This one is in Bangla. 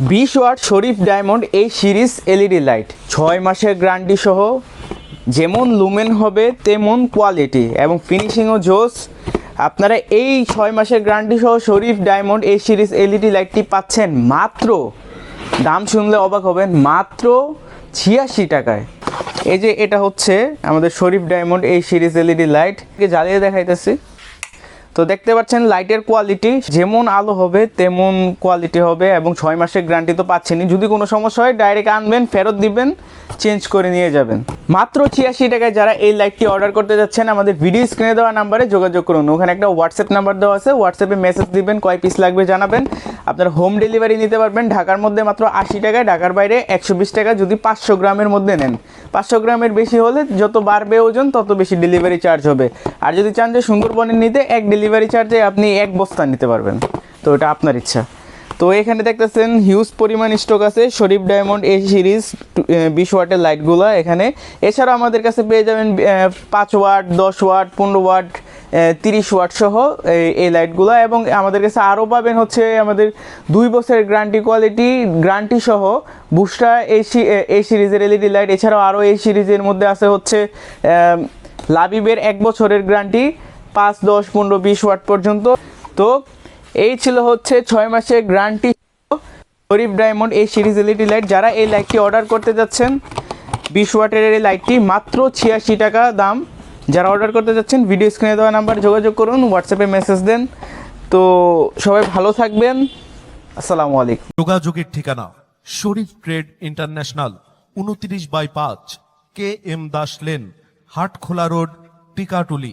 বিশ ওয়াট শরীফ ডায়মন্ড এই সিরিজ এলইডি লাইট। ছয় মাসের গ্যারান্টি সহ যেমন লুমেন হবে, তেমন কোয়ালিটি এবং ফিনিশিংও জোস। আপনারা এই ছয় মাসের গ্যারান্টি সহ শরীফ ডায়মন্ড এই সিরিজ এলইডি লাইটটি পাচ্ছেন মাত্র, দাম শুনলে অবাক হবেন, মাত্র ছিয়াশি টাকায়। এই যে এটা হচ্ছে আমাদের শরীফ ডায়মন্ড এই সিরিজ এলইডি লাইট। জ্বালিয়ে দেখাইতেছি। তো দেখতে পাচ্ছেন লাইটের কোয়ালিটি যেমন আলো হবে তেমন কোয়ালিটি হবে এবং ছয় মাসের গ্যারান্টি তো পাচ্ছেনই। যদি কোনো সমস্যা হয় ডাইরেক্ট আনবেন, ফেরত দিবেন চেঞ্জ করে নিয়ে যাবেন। মাত্র ছিয়াশি টাকায় যারা এই লাইটটি অর্ডার করতে যাচ্ছেন, আমাদের ভিডিও স্ক্রিনে দেওয়া নাম্বারে যোগাযোগ করুন। ওখানে একটা হোয়াটসঅ্যাপ নাম্বার দেওয়া আছে হোয়াটসঅ্যাপে মেসেজ দিবেন, কয় পিস লাগবে জানাবেন। আপনার হোম ডেলিভারি নিতে পারবেন, ঢাকার মধ্যে মাত্র আশি টাকায়, ঢাকার বাইরে একশো বিশ টাকা যদি পাঁচশো গ্রামের মধ্যে নেন। পাঁচশো গ্রামের বেশি হলে যত বাড়বে ওজন, তত বেশি ডেলিভারি চার্জ হবে। আর যদি চান যে সুন্দরবনের নিতে, এক ডেলিভারি চার্জে আপনি এক বস্তা নিতে পারবেন। তো এটা আপনার ইচ্ছা। তো এখানে দেখতেছেন হিউজ পরিমাণ স্টক আছে। শরীফ ডায়মন্ড এই সিরিজ বিশ ওয়াটের লাইটগুলো এখানে। এছাড়া আমাদের কাছে পেয়ে যাবেন পাঁচ ওয়াট, দশ ওয়াট, পনেরো ওয়াট তিরিশ ওয়াট সহ এই- লাইটগুলো এবং আমাদের কাছে আরও পাবেন হচ্ছে আমাদের দুই বছরের গ্রান্টি কোয়ালিটি গ্রান্টি সহ বুস্টা এই সি- এই সিরিজের এলইডি লাইট এছাড়াও আরও এই সিরিজের মধ্যে আছে হচ্ছে লাবিবের এক বছরের গ্যারান্টি পাঁচ, দশ, পনেরো, বিশ ওয়াট পর্যন্ত। তো এই ছিল হচ্ছে ছয় মাসের গ্যারান্টি গরিব ডায়মন্ড এই সিরিজ এলইডি লাইট যারা এই লাইটটি অর্ডার করতে যাচ্ছেন, বিশ ওয়াটের এই লাইটটি মাত্র ছিয়াশি টাকা দাম। যারা অর্ডার করতে যাচ্ছেন ভিডিও স্ক্রিনে দেওয়া নাম্বার যোগাযোগ করুন হোয়াটসঅ্যাপে মেসেজ দেন। তো সবাই ভালো থাকবেন। আসসালামু আলাইকুম। যোগাযোগের ঠিকানা শরীফ ট্রেড ইন্টারন্যাশনাল, উনত্রিশ বাই পাঁচ, K M Das lane, Hatkhola road, Tikatuli.